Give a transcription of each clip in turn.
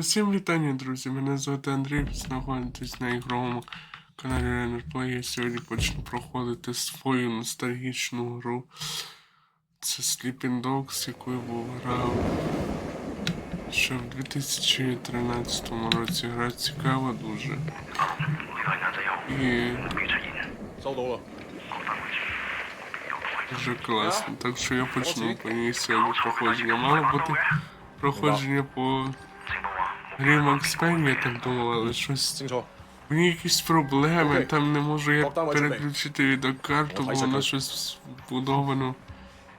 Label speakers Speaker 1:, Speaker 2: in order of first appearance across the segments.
Speaker 1: Усім вітання, друзі! Мене звати Андрій, знаходитесь на ігровому каналі Renderplay. Я сьогодні почну проходити свою ностальгічну гру. Це Sleeping Dogs, яку я був грав ще в 2013 році. Гра цікава дуже. І... Дуже класно, так що я почну по ній сьогодні проходження. Мало бути проходження по... Рімакс я так думала, але щось. У мене якісь проблеми, там не можу я переключити відеокарту, бо вона щось вбудовано.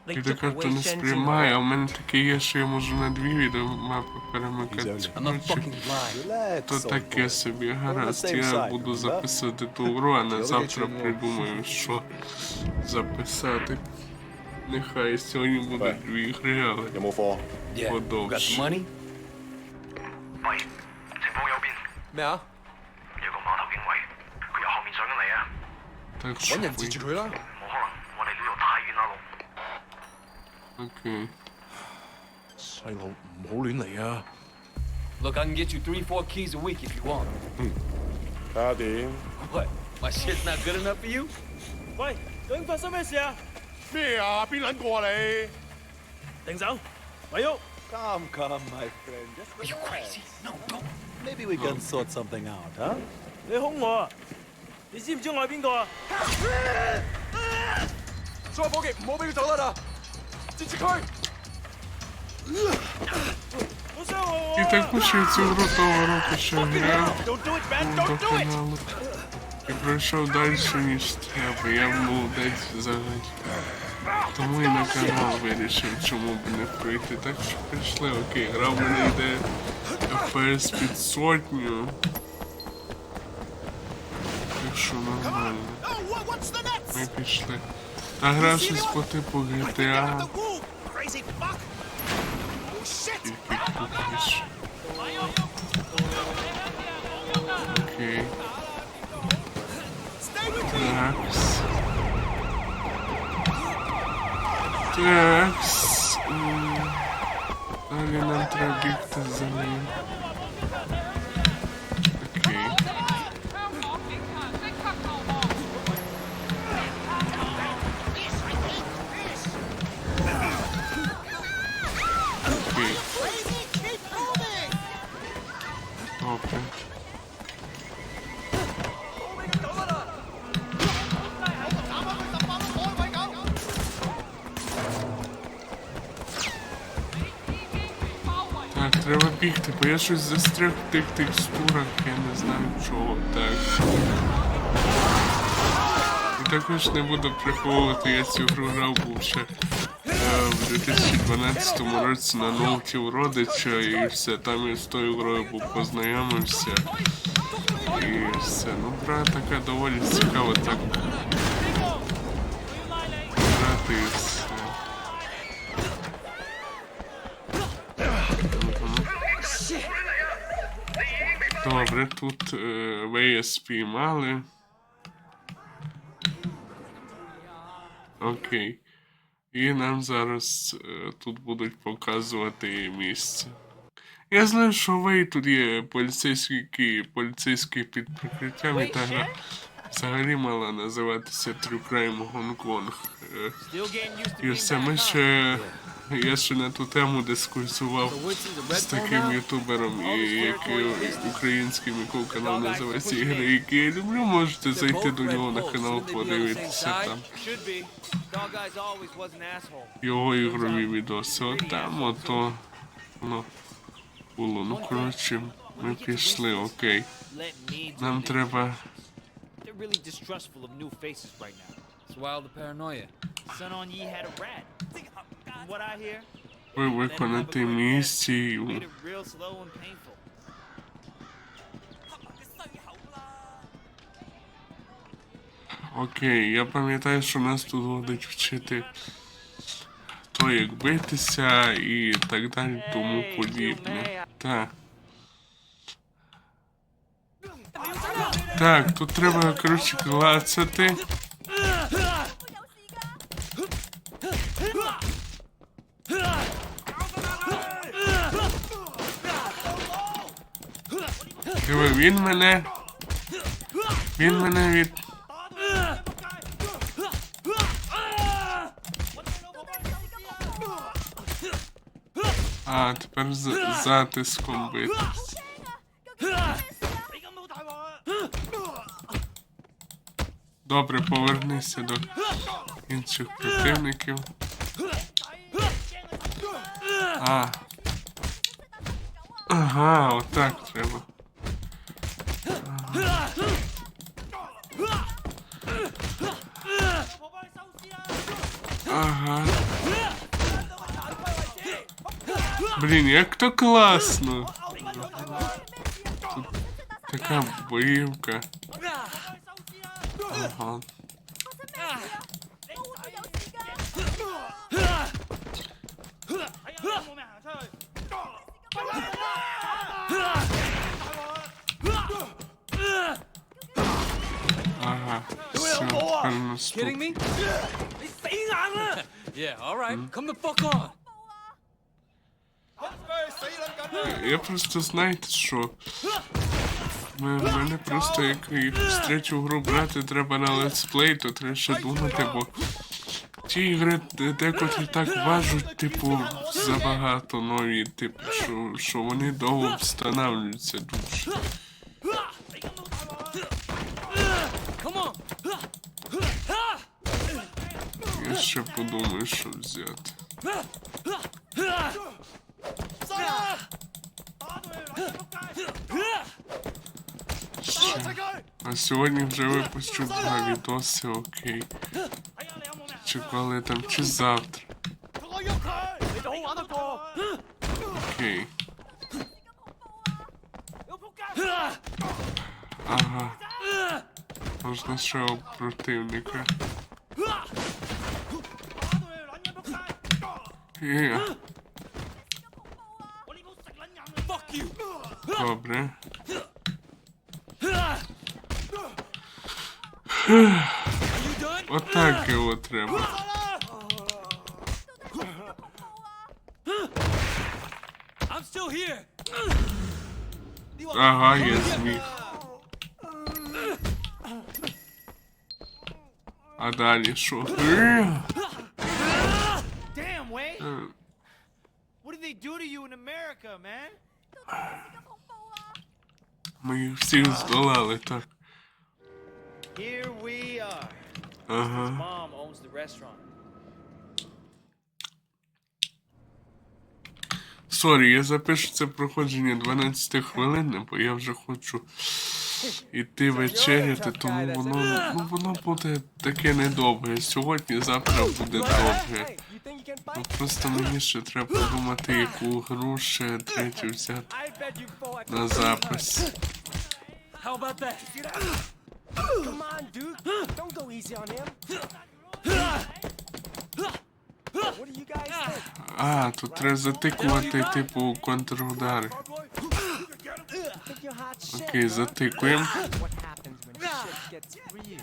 Speaker 1: Відеокарту не сприймає, а у мене таке є, що я можу на дві відеомапи перемикати. То таке собі гаразд. Я буду записувати ту гру, а на завтра придумаю, що записати. Нехай сьогодні будуть дві ігри, але подовше.
Speaker 2: 喂，情况右边
Speaker 3: 咩啊？
Speaker 2: 有个码头警卫，佢由后面上紧嚟啊！
Speaker 3: 揾人截住佢啦！
Speaker 2: 冇可能，我哋呢度太远啦，龙。
Speaker 1: O
Speaker 3: K，细路唔好乱嚟啊
Speaker 4: ！Look, I can get you three, four keys a week if you want.
Speaker 3: 嗯，卡点
Speaker 4: 喂，My shit's not good enough for you.
Speaker 5: 喂，究竟发生咩事啊？
Speaker 3: 咩啊？边捻过啊你？
Speaker 5: 停手，喂喐！
Speaker 6: Come, come, my friend. Just
Speaker 4: Are you
Speaker 6: relax.
Speaker 4: crazy? No, don't.
Speaker 6: Maybe we can sort something out, huh?
Speaker 5: 你凶我啊！你知唔知我系边个啊？
Speaker 3: 所有伙计唔好俾佢走得啦！截住佢！
Speaker 5: 好伤害我
Speaker 1: І
Speaker 5: 啊
Speaker 1: також я цю гру того року ще грав.
Speaker 5: Don't do it, man!
Speaker 1: до
Speaker 5: Don't do it!
Speaker 1: фіналу. І пройшов далі, ніж треба. Я був десь взагалі. Тому і на канал вирішив, чому б не пройти. Так що прийшли, окей, гра в мене йде FPS під сотню. Так що нормально. Ми пішли. Та гра щось по типу GTA. Тільки крутіше. Окей. Такс. Такс. М, Далі нам треба бігти за бігти, бо я щось застряг в тих текстурах, я не знаю чого. Так. І також не буду приховувати, я цю гру грав був ще е, в 2012 році на ноуті у родича і все, там я з тою грою був познайомився. І все. Ну, гра така доволі цікава, так. Добре, тут е, Вея спіймали. Окей. І нам зараз е, тут будуть показувати місце. Я знаю, що Вей тут є поліцейський, поліцейський під прикриттям і так. Взагалі мала називатися True Crime Гонконг. І все, ми ще. Я ще на ту тему дискусував з таким ютубером, і який українським якого канал називається ігри, які я люблю. Можете зайти до нього на канал, подивитися там його ігрові відоси. От там ото ну, було. Ну коротше, ми пішли, окей. Нам треба.
Speaker 5: They're really distrustful of new faces right now.
Speaker 4: It's wild the paranoia.
Speaker 5: Son on ye had a rat. From what I hear,
Speaker 1: Ви виконати місію.
Speaker 5: made it real slow and painful.
Speaker 1: Окей, я пам'ятаю, що нас тут будуть вчити то, як битися і так далі, тому подібне. Так. Так, тут треба, коротше, клацати. Він мене. Він мене від. А, тепер з затиском битись. Добре, повернися до інших противників. А. Ага, отак треба. Ага. Блін, як то класно. Тут така боївка. Ага. Ага. Все, тепер наступне.
Speaker 4: me? yeah, all right. Come the fuck on.
Speaker 1: Я просто знаєте що. М- Мене просто як в третю гру брати треба на летсплей, то треба ще думати, бо ті ігри де- декотрі так важуть, типу, забагато нові, типу, що, що вони довго встановлюються дуже. Я ще подумаю, що взяти. А сьогодні вже випущу два відоси, окей. Чи коли там, чи завтра. Окей. Ага. Можна ще противника.
Speaker 4: You.
Speaker 1: Добре.
Speaker 4: You done?
Speaker 1: Отак його треба. Ага, я зміг. А далі що? Е, е? Ми їх всіх здолали, так. Ага.
Speaker 5: Mom owns the restaurant.
Speaker 1: Сорі, я запишу це проходження 12 хвилин, бо я вже хочу іти вечеряти, тому воно, ну, воно буде таке недовге. Сьогодні, завтра буде довге. Ну, просто мені ще треба подумати, яку гру ще третю взяти на запис.
Speaker 4: How about that?
Speaker 7: Come on, dude. Don't go easy on him. What do you guys think?
Speaker 1: А, тут треба затикувати, типу, контрудари.
Speaker 7: Think you're hot shit?
Speaker 1: Окей, затикуємо.
Speaker 7: What happens when shit gets real?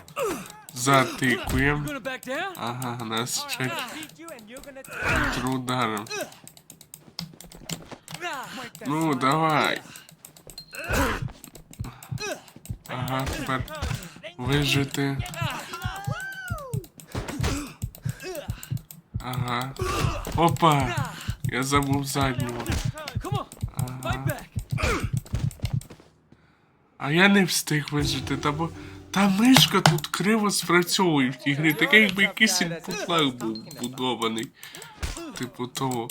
Speaker 1: Затикуємо.
Speaker 4: Gonna back down?
Speaker 1: Ага, нас чек
Speaker 7: Beat you and you're gonna take
Speaker 1: контрударом.
Speaker 7: that
Speaker 1: Ну, давай. Ага, тепер вижити. Ага. Опа! Я забув заднього.
Speaker 4: Back.
Speaker 1: А я не встиг вижити, та бо. Та мишка тут криво спрацьовує в тій грі. Таке якби якийсь інпутлаг був будований. Типу того.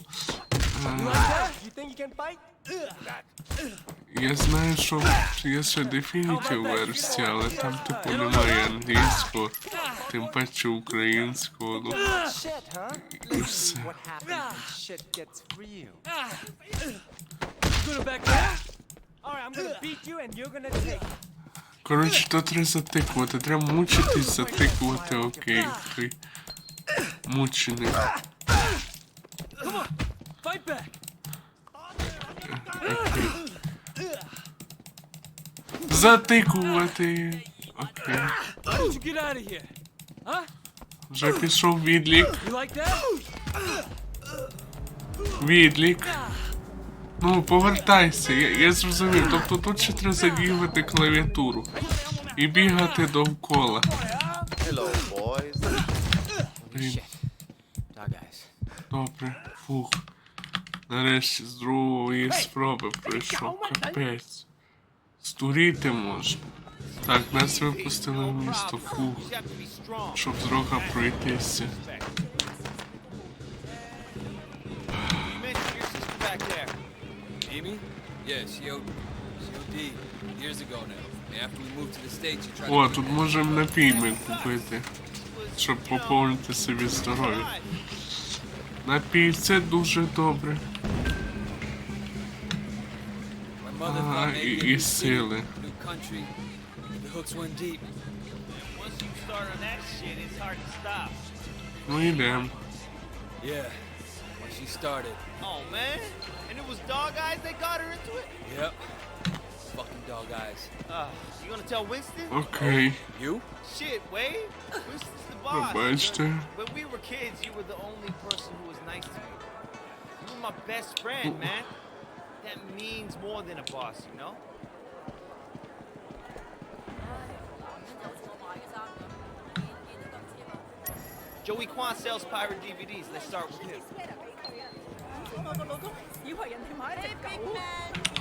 Speaker 7: You
Speaker 1: Я знаю, що є ще Definitive версія, але там типу немає англійського, тим паче українського. Ну, і все. Коротше, то треба затикувати, треба мучитись, затикувати, окей. окей. Мученик. Затикувати. Окей. Вже пішов відлік. Відлік. Ну, повертайся, я, я зрозумів. Тобто тут ще треба задіювати клавіатуру і бігати довкола. Блін, добре, фух. Нарешті з другої спроби пройшов. Капець. Здуріти можна. Так, нас випустили в місто,
Speaker 5: strong.
Speaker 1: Щоб з рока пройтися. О, тут можемо напійми купити, щоб поповнити собі здоров'я. Напій це дуже добре. Ah,
Speaker 5: it's hard to stop.
Speaker 1: Ну йдемо.
Speaker 4: Yeah, when she started.
Speaker 5: Oh man, and it was dog eyes that got her into it.
Speaker 4: Yep. fucking dog eyes.
Speaker 5: Uh, you gonna tell Winston?
Speaker 1: Okay.
Speaker 4: You?
Speaker 5: Shit, Wade. Winston's the boss.
Speaker 1: Winston.
Speaker 5: When, when we were kids, you were the only person who was nice to me. You were my best friend, man. That means more than a boss, you know? Joey Kwan sells pirate DVDs. Let's start with him.
Speaker 8: Hey, big man.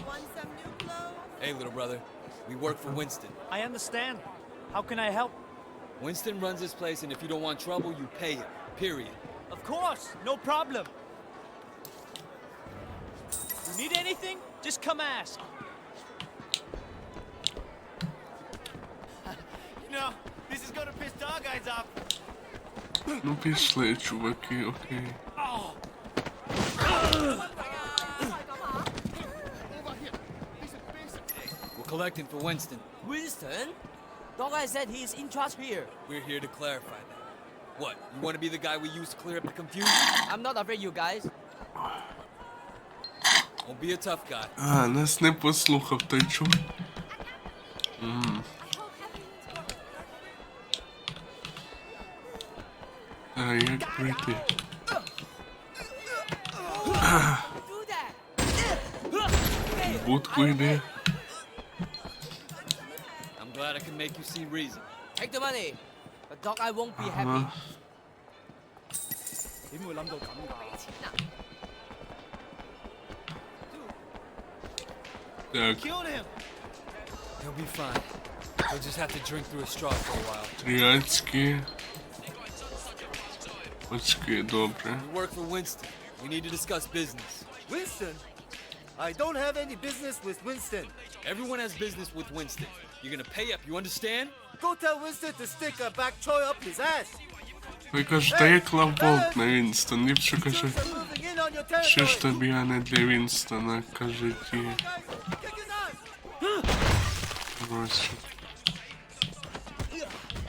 Speaker 4: Hey, little brother. We work for Winston.
Speaker 7: I understand. How can I help?
Speaker 4: Winston runs this place, and if you don't want trouble, you pay him. Period.
Speaker 7: Of course. No problem. You need anything? Just come ask.
Speaker 5: you know, this is gonna piss dog eyes off.
Speaker 1: Ну, okay? чуваки, окей.
Speaker 4: Oh. collecting for Winston.
Speaker 9: Winston? Dog Eye said he's in charge here.
Speaker 4: We're here to clarify that. What? You want to be the guy we use to clear up the confusion?
Speaker 9: I'm not afraid you guys.
Speaker 4: Don't be a tough guy.
Speaker 1: А, нас не послухав той чув. М. А як пройти?
Speaker 9: Do that!
Speaker 1: В Будку йде.
Speaker 4: I'm glad I can make you see reason.
Speaker 9: Take the money. But Dog Eye won't be happy.
Speaker 1: Ага.
Speaker 7: 点会谂到咁㗎？
Speaker 1: Так,
Speaker 5: Killed him.
Speaker 4: He'll be fine. He'll just have to drink through a straw for a while.
Speaker 1: тріацькі. Очки, добре.
Speaker 4: We work for Winston. We need to discuss business.
Speaker 6: Winston? I don't have any business with Winston.
Speaker 4: Everyone has business with Winston. You're gonna pay up, you understand?
Speaker 6: Go tell Winston to stick a back choy up his ass.
Speaker 1: Ви кажете, як лавболт на Вінстон. Ліпше каже,
Speaker 6: Troops are moving in on your
Speaker 1: ще ж
Speaker 6: territory.
Speaker 1: тобі, а не для Вінстона, каже ті.
Speaker 6: Guys, kick his ass.
Speaker 1: Коротше,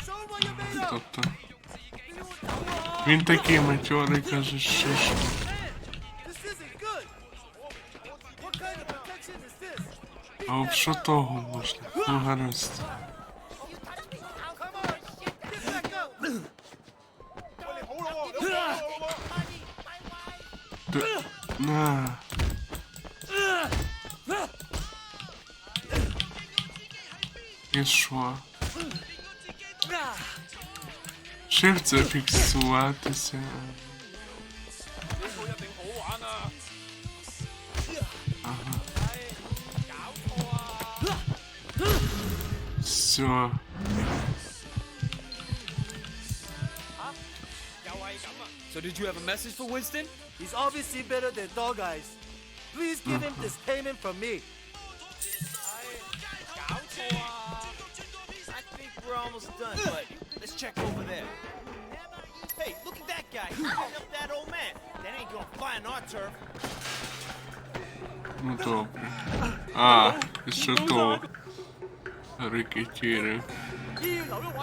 Speaker 6: Show him what you're made of.
Speaker 1: тобто. Він такий матьорий, каже, що ж. А об що того можна? Ну гаразд. На. І що? Шифт зафіксуватися. Ага. Все.
Speaker 4: So did you have a message for Winston?
Speaker 6: He's obviously better than dog eyes. Please give him this payment from me.
Speaker 5: I think we're almost done, but let's check over there. Hey, look at that guy. He's beating up that old man. That ain't gonna fly on our turf.
Speaker 1: Ну добре. А, і ще то. Рикетіри.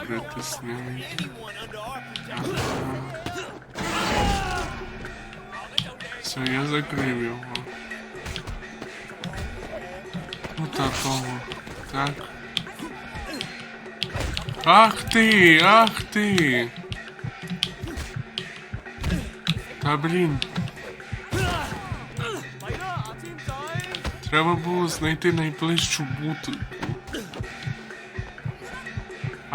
Speaker 5: Притиснили.
Speaker 1: Все, я закрив його. Ну, Отакого. Так. Ах ти! Ах ти! Та блін. Треба було знайти найближчу бут.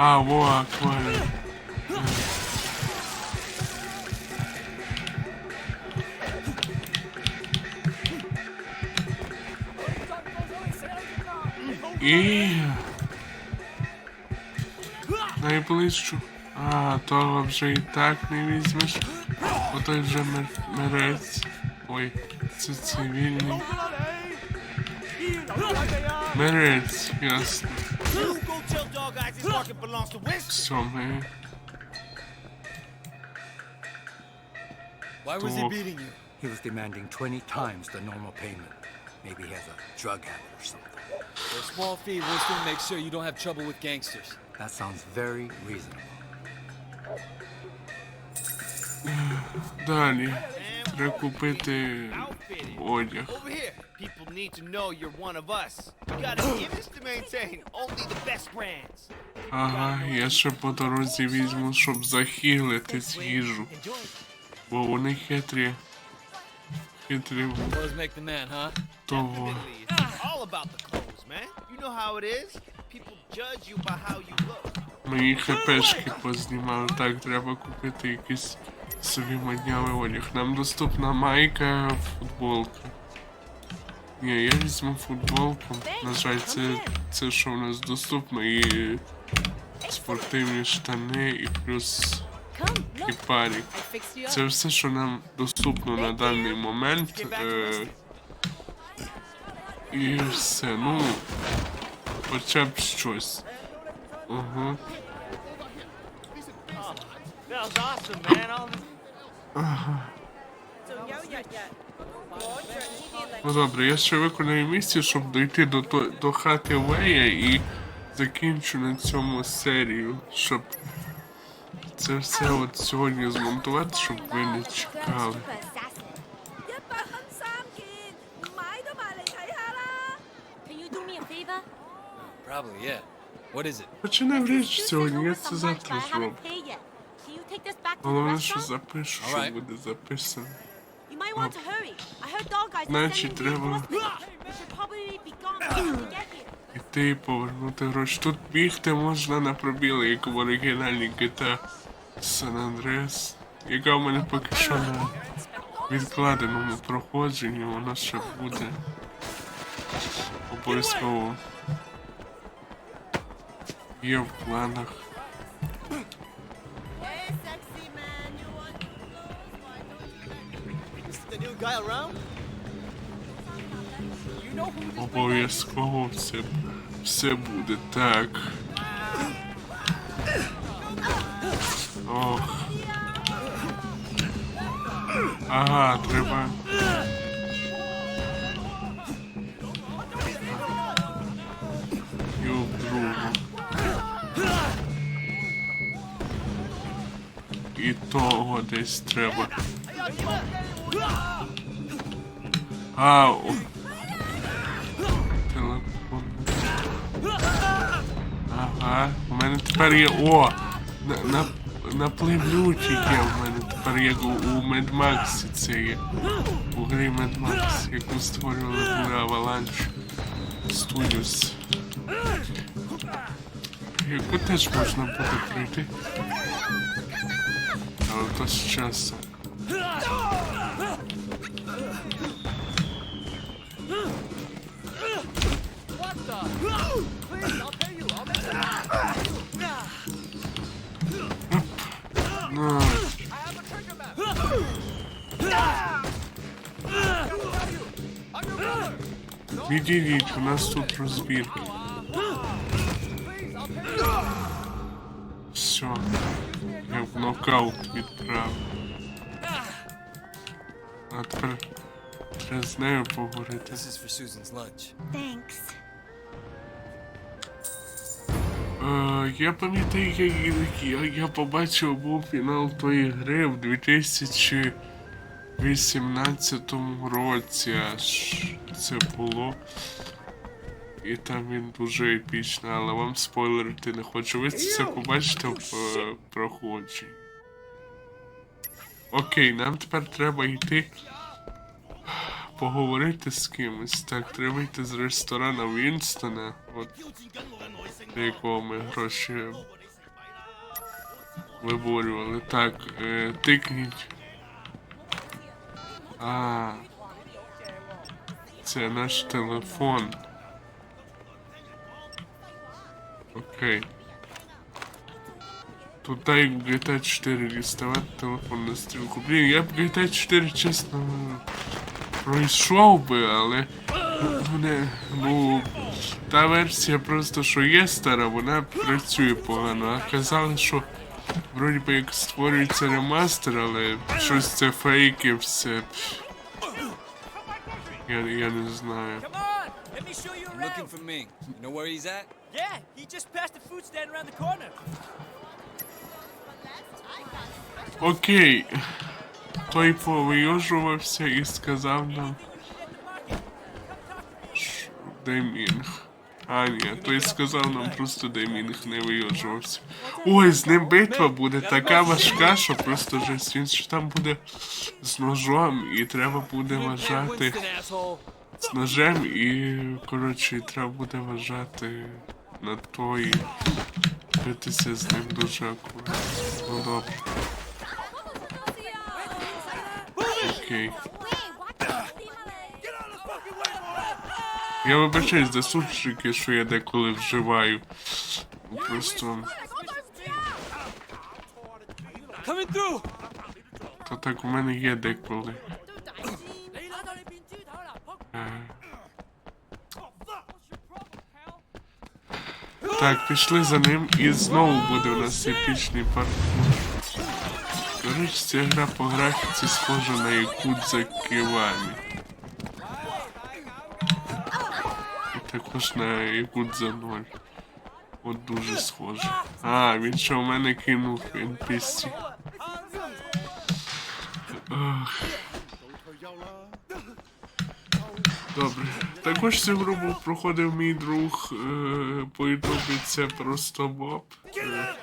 Speaker 1: А, во, акваріум. І... Найближчу. А, того вже і так не візьмеш. Отой вже мер... мерець. Ой, це цивільний. Мерець, ясно.
Speaker 5: it belongs to Winston.
Speaker 1: So, man.
Speaker 4: Why was he beating you?
Speaker 10: He was demanding 20 times the normal payment. Maybe he has a drug habit or something.
Speaker 4: For a small fee, Winston makes sure you don't have trouble with gangsters.
Speaker 10: That sounds very reasonable.
Speaker 1: Danny. Треба купити одяг.
Speaker 5: People need to know you're one of us. You got an image to maintain. Only the best brands.
Speaker 1: Ага, я ще по дорозі візьму, щоб захилити їжу. Бо вони хитрі. Хитрі того.
Speaker 5: All about the clothes, man. You know how it is. People judge you by how you look.
Speaker 1: Мої хпшки познімали. Так, треба купити якийсь собі моднявий одяг. Нам доступна майка, футболка. Ні, я візьму футболку. На жаль, це, це що в нас доступно і спортивні штани, і плюс і парік. Це все, що нам доступно на даний момент. Е, і все, ну, хоча б щось. Угу.
Speaker 5: That was awesome, man. All this
Speaker 8: Ага.
Speaker 1: Ну добре, я ще виконую місію, щоб дойти до то, до хати Вея і закінчу на цьому серію, щоб це все от сьогодні змонтувати, щоб ви не чекали. Починай
Speaker 11: в річ
Speaker 1: сьогодні, я це завтра зроблю. Головне, що запишу, що буде записано.
Speaker 11: You might want to hurry. I heard dog guys are
Speaker 1: Значить, треба
Speaker 11: reinforcements. You should probably be gone by the time we get here.
Speaker 1: Іти і повернути гроші. Тут бігти можна на пробіли, як в оригінальній GTA San Andreas, яка в мене поки що на відкладеному проходженні, воно ще буде обов'язково. Є в планах. Обов'язково все, все буде так. Ох. Ага, треба. І того десь треба. А, Ага, у мене тепер є. О! На, на, напливлючий є у мене тепер як у, у Max це є. У грі Max, яку створювали були Avalanche Studios. Яку теж можна буде пройти. Але то з часом. Відійдіть, у нас тут розбірки. Все. Я в нокаут відправив. А тепер треба з нею поговорити. Е, я пам'ятаю, я, я, я побачив був фінал тої гри в 2018 році. Аж це було. І там він дуже епічний, але вам спойлерити не хочу. Ви це побачите в е, проходженні. Окей, нам тепер треба йти поговорити з кимось. Так, треба йти з ресторану Вінстона, от до якого ми гроші виборювали. Так, е, тикніть. А. Це наш телефон. Окей. Тут в GTA 4 діставати телефон на стрілку. Блін, я б GTA 4 чесно пройшов би, але мене, ну, та версія просто, що є стара, вона працює погано. А казали, що вроді би як створюється ремастер, але щось це фейки, все. Я, я не знаю.
Speaker 7: Let me show you around.
Speaker 4: I'm looking for Ming. You know where he's at?
Speaker 7: Yeah, he just passed the food stand around the corner.
Speaker 1: Окей. Той повийожувався і сказав нам. Де Мінг. А, ні, той сказав нам просто де Мінг не вийожувався. Ой, з ним битва буде така важка, що просто жесть. Він ж там буде з ножом і треба буде вважати. З ножем і, коротше, треба буде вважати на той. Битися з ним дуже акуратно. Ну добре. Окей. Я вибачаюсь за сучки, що я деколи вживаю. Просто то так у мене є деколи. Е. Так, пішли за ним і знову буде у нас епічний паркур. До речі, ця гра по графіці схожа на Якудза Ківамі. І також на Якудза 0. От дуже схоже. А, він ще у мене кинув NPC. Добре. Також цю гру проходив мій друг е, по ютубі це просто Боб. Е,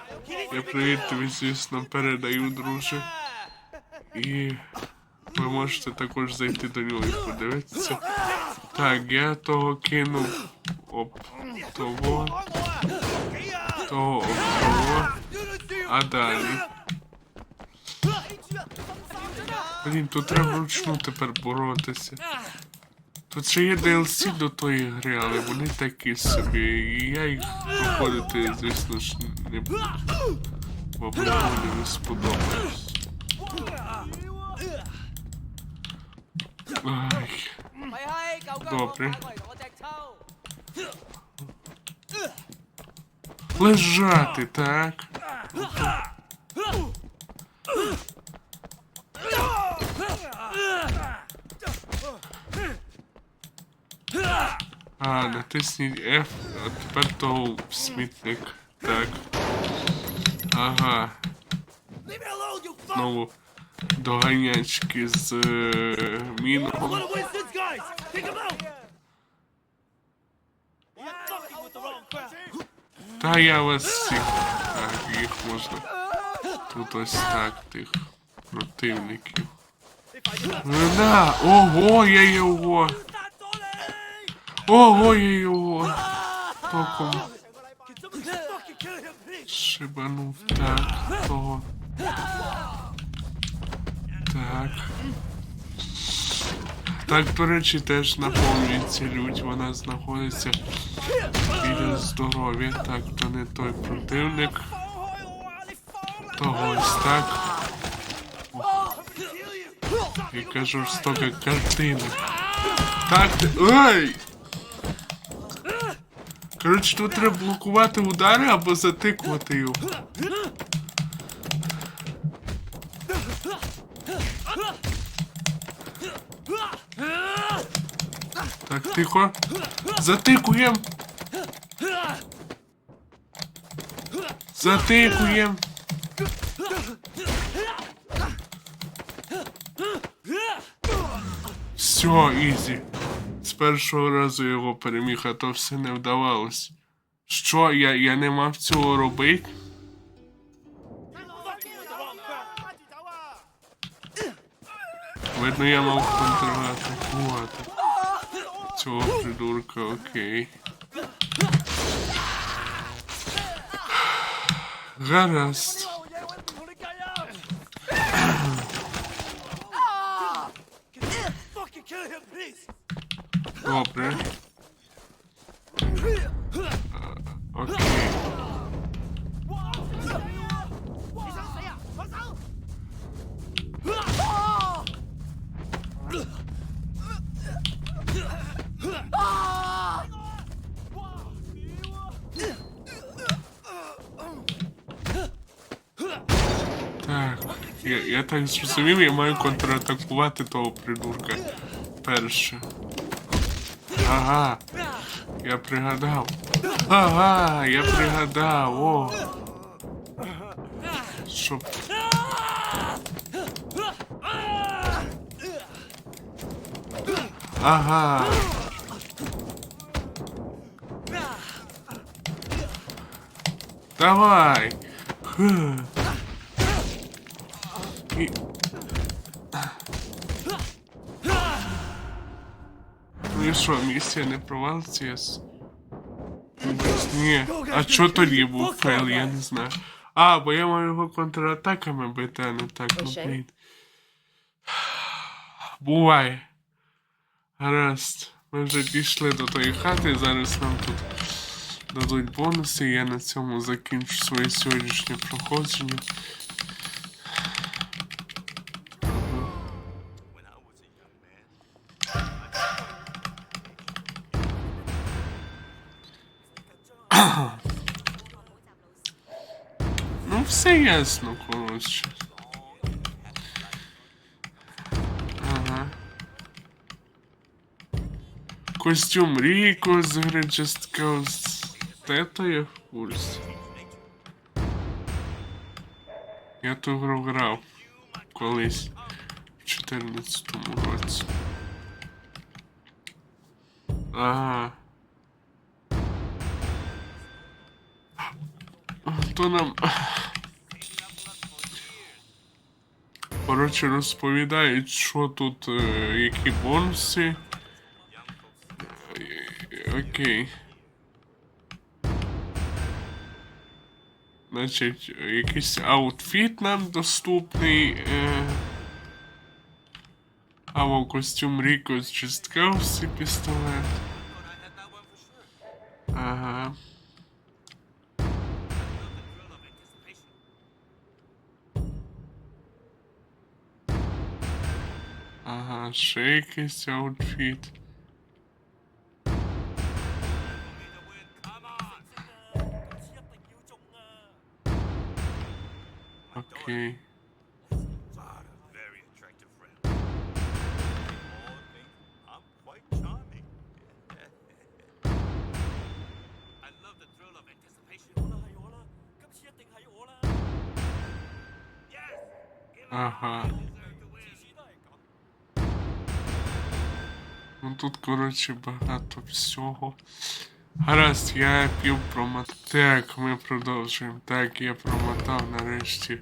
Speaker 1: я привіт тобі, звісно, передаю, друже. І ви можете також зайти до нього і подивитися. Так, я того кинув об того. Того об того. А далі. Блін, тут треба вручну тепер боротися. Тут ще є DLC до тої гри, але вони такі собі. І я їх проходити, звісно ж, не буду. Бо мені не сподобались. Ай. Добре. Лежати, так. А, натисніть F, а тепер то в смітник. Так. Ага. Знову доганячки з е, міном. Та я вас всіх. Так, їх можна. Тут ось так, тих противників. На! Ого, я його! Ого, я його! Током шибанув. Так, того. Так. Так, до речі, теж наповнюється лють, вона знаходиться біля здоров'я. Так, то не той противник. Того ось так. Яка жорстока картина. Так, ти. Ой! Коротше, тут треба блокувати удари або затикувати його. Так, тихо. Затикуєм. Затикуєм. Все, ізі. З першого разу його переміг, а то все не вдавалось. Що, я, я не мав цього робити? Видно, я мав контратакувати. Цього придурка, окей. Гаразд.
Speaker 6: Fucking
Speaker 1: так зрозумів, я маю контратакувати того придурка. Перше. Ага. Я пригадав. Ага, я пригадав, о. Щоб. Ага. Давай. Фу. І... Ну і що, місія не провалиться? Ні. А чо тоді був фейл, я не знаю. А, бо я маю його контратаками бити, а не так, ну блін. Буває. Гаразд. Ми вже дійшли до тої хати, зараз нам тут дадуть бонуси, я на цьому закінчу своє сьогоднішнє проходження. Ну, все ясно, коротше. Ага. Костюм Ріко з. То я в курсі. Я ту гру грав колись в 14-му році. Ага. То нам. Коротше, розповідають, що тут, е, які бонуси. Е, Окей. Значить, якийсь аутфіт нам доступний. Е... Або костюм Ріко з чисткавси пістолет. Ага, ще якийсь аутфіт. Окей. Коротше, багато всього. Гаразд, я пів промотав. Так, ми продовжуємо. Так, я промотав нарешті.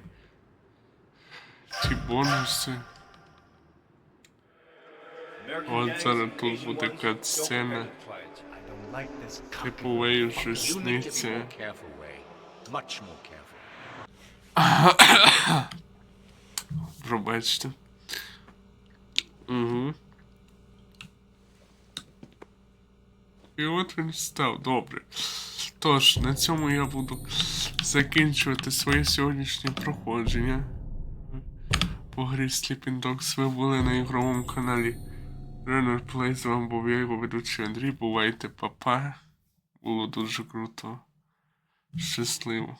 Speaker 1: Ці бонуси. От зараз тут буде катсцена. Типу Вей вже сниться. Пробачте. Угу. І от він став. Добре. Тож, на цьому я буду закінчувати своє сьогоднішнє проходження. По грі Sleeping Dogs ви були на ігровому каналі Runner Play. З вами був я його ведучий Андрій. Бувайте, папа. Було дуже круто. Щасливо.